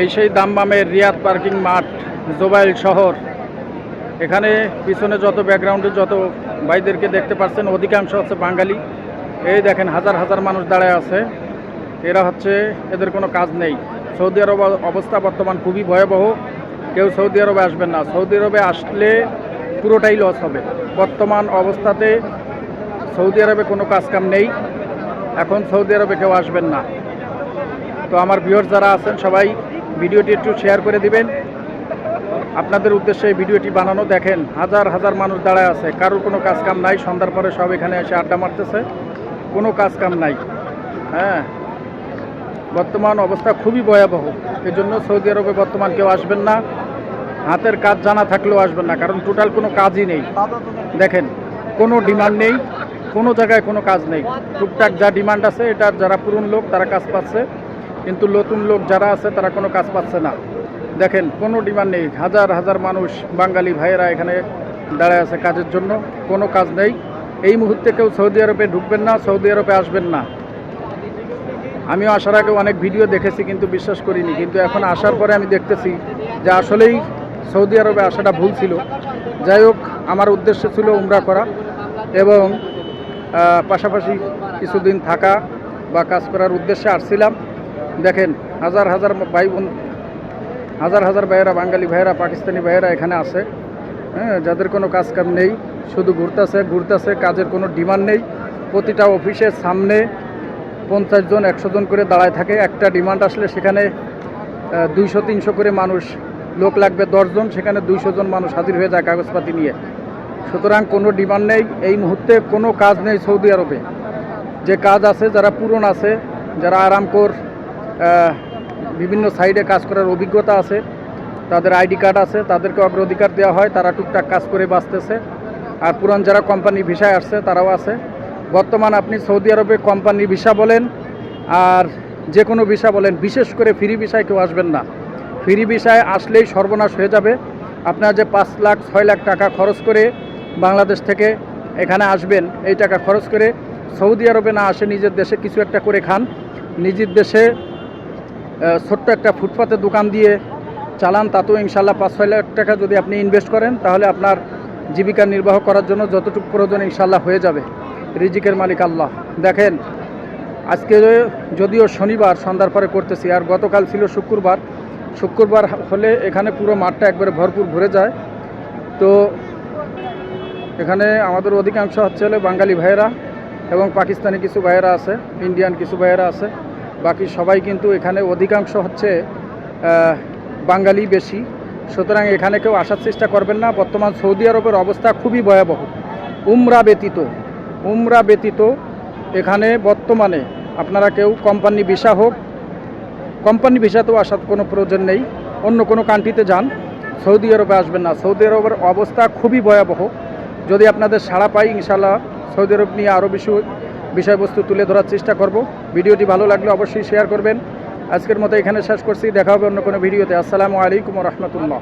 এই সেই দামবামের রিয়াদ পার্কিং মাঠ, জোবাইল শহর। এখানে পিছনে যত ব্যাকগ্রাউন্ডে যত ভাইদেরকে দেখতে পাচ্ছেন, অধিকাংশ হচ্ছে বাঙালি। এই দেখেন, হাজার হাজার মানুষ দাঁড়ায় আছে। এরা হচ্ছে, এদের কোনো কাজ নেই। সৌদি আরব অবস্থা বর্তমান খুবই ভয়াবহ। কেউ সৌদি আরবে আসবেন না। সৌদি আরবে আসলে পুরোটাই লস হবে। বর্তমান অবস্থাতে সৌদি আরবে কোনো কাজকাম নেই। এখন সৌদি আরবে কেউ আসবেন না। তো আমার ভিউয়ার যারা আছেন সবাই ভিডিওটি একটু শেয়ার করে দিবেন। আপনাদের উদ্দেশ্যে ভিডিওটি বানানো। দেখেন, হাজার হাজার মানুষ দাঁড়ায় আছে। কারোর কোনো কাজ কাম নাই। সন্ধ্যার পরে সব এখানে এসে আড্ডা মারতেছে। কোনো কাজ কাম নাই। হ্যাঁ? বর্তমান অবস্থা খুবই ভয়াবহ। এই জন্য সৌদি আরবে বর্তমান কেউ আসবেন না। হাতের কাজ জানা থাকলেও আসবেন না। কারণ টোটাল কোনো কাজই নেই। দেখেন, কোনো ডিমান্ড নেই। কোনো জায়গায় কোনো কাজ নেই। টুকটাক যা ডিমান্ড আছে এটার যারা পুরন লোক, তারা কাজ পাচ্ছে। কিন্তু নতুন লোক যারা আছে, তারা কোনো কাজ পাচ্ছে না। দেখেন, কোনো ডিমান্ড নেই। হাজার হাজার মানুষ, বাঙালি ভাইয়েরা এখানে দাঁড়ায় আছে কাজের জন্য। কোনো কাজ নেই। এই মুহূর্তে কেউ সৌদি আরবে ঢুকবেন না, সৌদি আরবে আসবেন না। আমিও আসার আগে অনেক ভিডিও দেখেছি, কিন্তু বিশ্বাস করিনি। কিন্তু এখন আসার পরে আমি দেখতেছি যে আসলেই সৌদি আরবে আসাটা ভুল ছিল। যাই হোক, আমার উদ্দেশ্য ছিল উমরা করা এবং পাশাপাশি কিছুদিন থাকা বা কাজ করার উদ্দেশ্যে আসছিলাম। দেখেন, হাজার হাজার ভাই বোন হাজার হাজার ভাইয়েরা, বাঙালি ভাইয়েরা, পাকিস্তানি ভাইয়েরা এখানে আছে। হ্যাঁ যাদের কোনো কাজ কাম নেই, শুধু ঘুরতেছে ঘুরতেছে, কাজের কোনো ডিমান্ড নেই। প্রতিটা অফিসের সামনে পঞ্চাশ জন, একশো জন করে দাঁড়ায় থাকে। একটা ডিমান্ড আসলে সেখানে দুইশো, তিনশো করে মানুষ, লোক লাগবে দশজন সেখানে দুইশো জন মানুষ হাজির হয়ে যায় কাগজপাতি নিয়ে। সুতরাং কোনো ডিমান্ড নেই। এই মুহূর্তে কোনো কাজ নেই সৌদি আরবে। যে কাজ আছে, যারা পূরণ আছে, যারা আরামকোর বিভিন্ন সাইডে কাজ করার অভিজ্ঞতা আছে। তাদের আইডি কার্ড আছে, তাদেরকে অগ্রাধিকার দেওয়া হয়, তারা টুকটাক কাজ করে বাঁচতেছে। আর পুরান যারা কোম্পানি ভিসায় আসছে, তারাও আছে। বর্তমান আপনি সৌদি আরবে কোম্পানি ভিসা বলেন, আর যে কোনো ভিসা বলেন, বিশেষ করে ফ্রি ভিসায় কেউ আসবেন না। ফ্রি ভিসায় আসলেই সর্বনাশ হয়ে যাবে। আপনার যে পাঁচ লাখ, ছয় লাখ টাকা খরচ করে বাংলাদেশ থেকে এখানে আসবেন, এই টাকা খরচ করে সৌদি আরবে না আসে, নিজের দেশে কিছু একটা করে খান। নিজের দেশে ছোট্ট একটা ফুটপাতে দোকান দিয়ে চালান তাতেও ইনশাল্লাহ পাঁচ ছয় লাখ টাকা যদি আপনি ইনভেস্ট করেন, তাহলে আপনার জীবিকা নির্বাহ করার জন্য যতটুকু প্রয়োজন ইনশাল্লাহ হয়ে যাবে। রিজিকের মালিক আল্লাহ। দেখেন, আজকে যদিও শনিবার, সন্ধ্যার পরে করতেছি, আর গতকাল ছিল শুক্রবার। শুক্রবার হলে এখানে পুরো মাঠটা একবারে ভরপুর ভরে যায়। তো এখানে আমাদের অধিকাংশ হচ্ছে হলে বাঙালি ভাইয়েরা এবং পাকিস্তানি কিছু ভাইয়েরা আছে, ইন্ডিয়ান কিছু ভাইয়েরা আছে। বাকি সবাই কিন্তু এখানে অধিকাংশ হচ্ছে বাঙালি বেশি। সুতরাং এখানে কেউ আসার চেষ্টা করবেন না। বর্তমান সৌদি আরবের অবস্থা খুবই ভয়াবহ। উমরা ব্যতীত উমরা ব্যতীত এখানে বর্তমানে আপনারা কেউ কোম্পানি ভিসা হোক, কোম্পানি ভিসাতেও আসার কোনো প্রয়োজন নেই। অন্য কোনো কান্ট্রিতে যান, সৌদি আরবে আসবেন না। সৌদি আরবের অবস্থা খুবই ভয়াবহ। যদি আপনাদের সাড়া পাই ইনশাল্লাহ সৌদি আরব নিয়ে আরও বেশি বিষয়বস্তু তুলে ধরার চেষ্টা করব। ভিডিওটি ভালো লাগলে অবশ্যই শেয়ার করবেন। আজকের মতো এখানে শেষ করছি। দেখা হবে অন্য কোনো ভিডিওতে। আসসালামু আলাইকুম রহমতুল্লাহ।